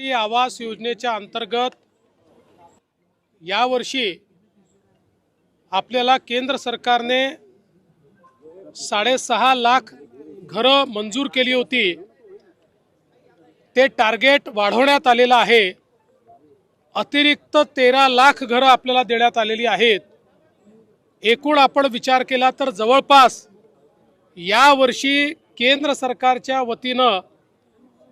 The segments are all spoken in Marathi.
प्रधानमंत्री आवास योजनेच्या अंतर्गत यावर्षी आपल्याला केंद्र सरकारने साडेसहा लाख घरं मंजूर केली होती. ते टार्गेट वाढवण्यात आलेलं आहे. अतिरिक्त तेरा लाख घरं आपल्याला देण्यात आलेली आहेत. एकूण आपण विचार केला तर जवळपास यावर्षी केंद्र सरकारच्या वतीनं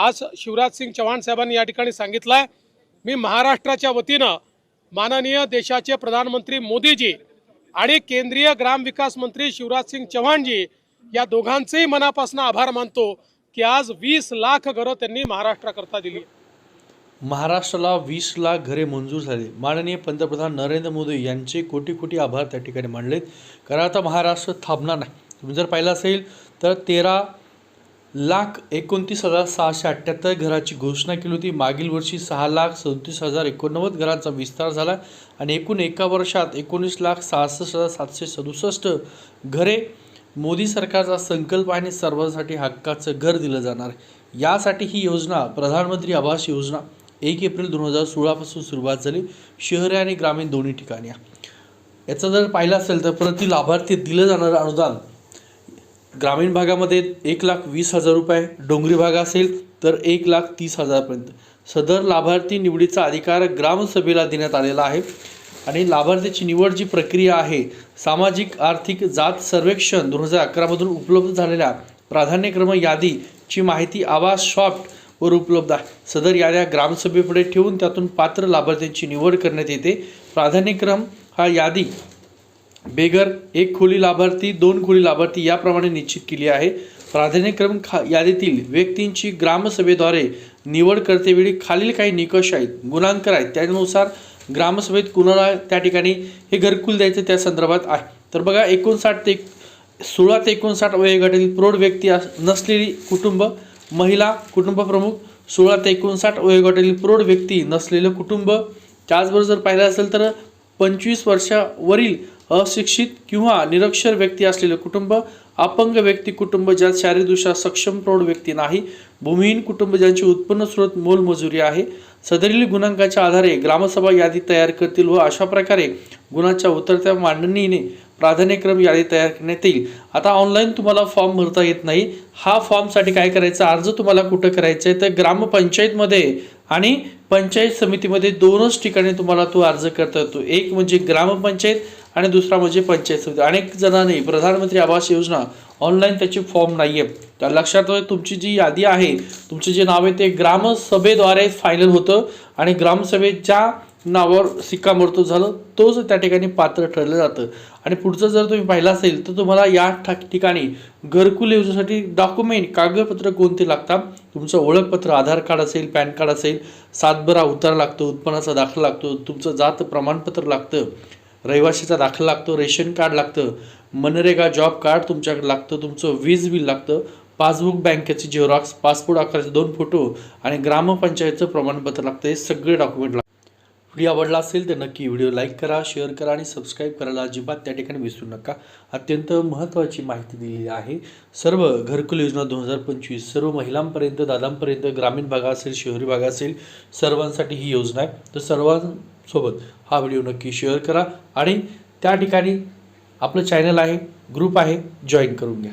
आज शिवराज सिंग चव्हाण साहेबांनी या ठिकाणी सांगितला आहे मी महाराष्ट्राच्या वतीनं माननीय देशाचे प्रधानमंत्री मोदीजी आणि केंद्रीय ग्रामविकास मंत्री शिवराज सिंग चव्हाणजी या दोघांचेही मनापासून आभार मानतो की आज वीस लाख घरं त्यांनी महाराष्ट्राकरता दिली. महाराष्ट्राला वीस लाख घरे मंजूर झाली. माननीय पंतप्रधान नरेंद्र मोदी यांचे कोटी कोटी आभार त्या ठिकाणी मानलेत. कारण आता महाराष्ट्र थांबणार नाही. तुम्ही जर पाहिलं असेल तर तेरा लाख एकोणतीस हजार सहाशे अठ्ठ्याहत्तर घराची घोषणा केली होती. मागील वर्षी सहा लाख सदतीस हजार एकोणनव्वद घरांचा विस्तार झाला आणि एकूण एका वर्षात एकोणीस लाख सहासष्ट हजार सातशे सदुसष्ट घरे मोदी सरकारचा संकल्प आणि सर्वांसाठी हक्काचं घर दिलं जाणार. यासाठी ही योजना प्रधानमंत्री आवास योजना एक एप्रिल दोन हजार सोळापासून सुरुवात झाली. शहरे आणि ग्रामीण दोन्ही ठिकाणी याचं जर पाहिलं असेल तर प्रति लाभार्थी दिलं जाणारं अनुदान ग्रामीण भागामध्ये एक लाख वीस हजार रुपये डोंगरी भाग असेल तर एक लाख तीस हजारपर्यंत. सदर लाभार्थी निवडीचा अधिकार ग्रामसभेला देण्यात आलेला आहे आणि लाभार्थीची निवड जी प्रक्रिया आहे सामाजिक आर्थिक जात सर्वेक्षण दोन हजार अकरामधून उपलब्ध झालेल्या प्राधान्यक्रम यादीची माहिती आवाज सॉफ्ट वर उपलब्ध आहे. सदर याद्या ग्रामसभेपुढे ठेवून त्यातून पात्र लाभार्थ्यांची निवड करण्यात येते. प्राधान्यक्रम हा यादी बेगर एक खोली लाभार्थी दोन खोली लाभार्थी याप्रमाणे निश्चित केली आहे. प्राधान्यक्रम खा यादीतील व्यक्तींची ग्रामसभेद्वारे निवड करतेवेळी खालील काही निकष आहेत. गुणांकर आहेत. त्यानुसार ग्रामसभेत कुणाला त्या ठिकाणी हे घरकुल द्यायचं त्या संदर्भात आहे. तर बघा एकोणसाठ ते सोळा ते एकोणसाठ वयोगटातील प्रौढ व्यक्ती अस नसलेली कुटुंब महिला कुटुंब प्रमुख सोळा ते एकोणसाठ वयोगटातील प्रौढ व्यक्ती नसलेलं कुटुंब. त्याचबरोबर जर पाहिलं असेल तर पंचवीस वर्षावरील अशिक्षित किंवा निरक्षर व्यक्ती असलेलं कुटुंब अपंग व्यक्ती कुटुंब ज्यात शारीरिकदृष्ट्या सक्षम प्रौढ व्यक्ती नाही. भूमिहीन कुटुंब ज्यांचे उत्पन्न स्रोत मोलमजुरी आहे. सदरील गुणांकाच्या आधारे ग्रामसभा यादी तयार करतील व अशा प्रकारे गुणांच्या उतरत्या मांडणीने प्राधान्यक्रम यादी तयार करण्यात येईल. आता ऑनलाईन तुम्हाला फॉर्म भरता येत नाही. हा फॉर्मसाठी काय करायचा? अर्ज तुम्हाला कुठं करायचं आहे? तर ग्रामपंचायतमध्ये आणि पंचायत समितीमध्ये दोनच ठिकाणी तुम्हाला तो अर्ज करता येतो. एक म्हणजे ग्रामपंचायत आणि दुसरा म्हणजे पंचायत समिती. अनेक जणांनी प्रधानमंत्री आवास योजना ऑनलाईन त्याची फॉर्म नाही आहे तर लक्षात तुमची जी यादी आहे तुमचे जे नाव आहे ते ग्रामसभेद्वारे फायनल होतं आणि ग्रामसभेत ज्या नावावर शिक्कामोर्तब झालं. तोच त्या ठिकाणी पात्र ठरलं जातं. आणि पुढचं जर तुम्ही पाहिलं असेल तर तुम्हाला या ठिकाणी घरकुल योजनेसाठी डॉक्युमेंट कागदपत्र कोणते लागतात? तुमचं ओळखपत्र आधार कार्ड असेल पॅन कार्ड असेल सातबरा उतारा लागतो उत्पन्नाचा दाखला लागतो तुमचं जात प्रमाणपत्र लागतं. रहिवाशीचा दाखला लागतो रेशन कार्ड लागतं मनरेगा जॉब कार्ड तुमच्याकडे लागतं तुमचं वीज बिल लागतं पासबुक बँकेची झेरॉक्स पासपोर्ट आकाराचे दोन फोटो आणि ग्रामपंचायतचं प्रमाणपत्र लागतं हे सगळे डॉक्युमेंट लागतात. व्हिडिओ आवडला असेल तर नक्की व्हिडिओ लाईक करा शेअर करा आणि सबस्क्राईब करायला अजिबात त्या ठिकाणी विसरू नका. अत्यंत महत्त्वाची माहिती दिलेली आहे. सर्व घरकुल योजना दोन हजार पंचवीस सर्व महिलांपर्यंत दादांपर्यंत ग्रामीण भाग असेल शहरी भाग असेल सर्वांसाठी ही योजना आहे. तर सर्वां सोबत हा व्हिडिओ नक्की शेअर करा आणि त्या ठिकाणी आपलं चॅनल आहे ग्रुप आहे जॉईन करून घ्या.